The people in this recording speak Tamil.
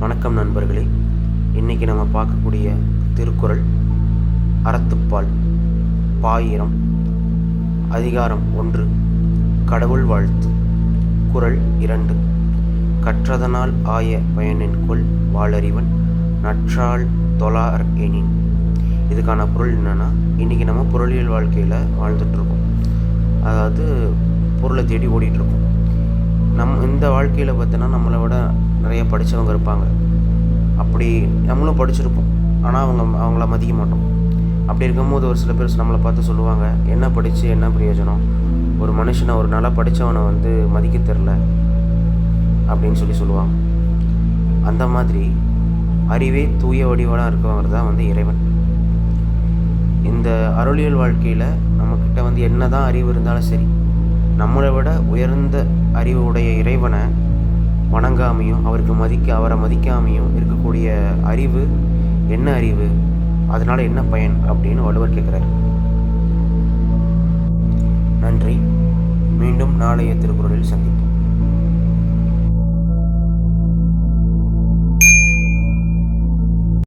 வணக்கம் நண்பர்களே. இன்றைக்கி நம்ம பார்க்கக்கூடிய திருக்குறள் அறத்துப்பால் பாயிரம் அதிகாரம் ஒன்று கடவுள் வாழ்த்து குறள் இரண்டு. கற்றதனால் ஆய பயனின் கொள் வாளறிவன் நற்றால் தொழார் எனின். இதுக்கான பொருள் என்னென்னா இன்றைக்கி நம்ம பொருளியல் வாழ்க்கையில் வாழ்ந்துட்டுருக்கோம் அதாவது பொருளை தேடி ஓடிட்டுருக்கோம் இந்த வாழ்க்கையில் பார்த்தோன்னா நம்மளை விட நிறைய படித்தவங்க இருப்பாங்க. அப்படி நம்மளும் படிச்சிருப்போம். ஆனால் அவங்க அவங்கள மதிக்க மாட்டோம். அப்படி இருக்கும்போது ஒரு சில பேர் நம்மளை பார்த்து சொல்லுவாங்க என்ன படித்து என்ன பிரயோஜனம்? ஒரு மனுஷனை ஒரு நல்லா படித்தவனை வந்து மதிக்க தெரில அப்படின்னு சொல்லி சொல்லுவாங்க. அந்த மாதிரி அறிவே தூய வடிவலாக இருக்கவங்க தான் வந்து இறைவன். இந்த அருளியல் வாழ்க்கையில் நம்மக்கிட்ட வந்து என்ன தான் அறிவு இருந்தாலும் சரி நம்மளை விட உயர்ந்த அறிவு உடைய இறைவனை வணங்காமையும் அவருக்கு மதிக்க அவரை மதிக்காமையும் இருக்கக்கூடிய அறிவு என்ன அறிவு? அதனால் என்ன பயன்? அப்படின்னு வள்ளுவர் கேட்குறாரு. நன்றி. மீண்டும் நாளைய திருக்குறளில் சந்திப்போம்.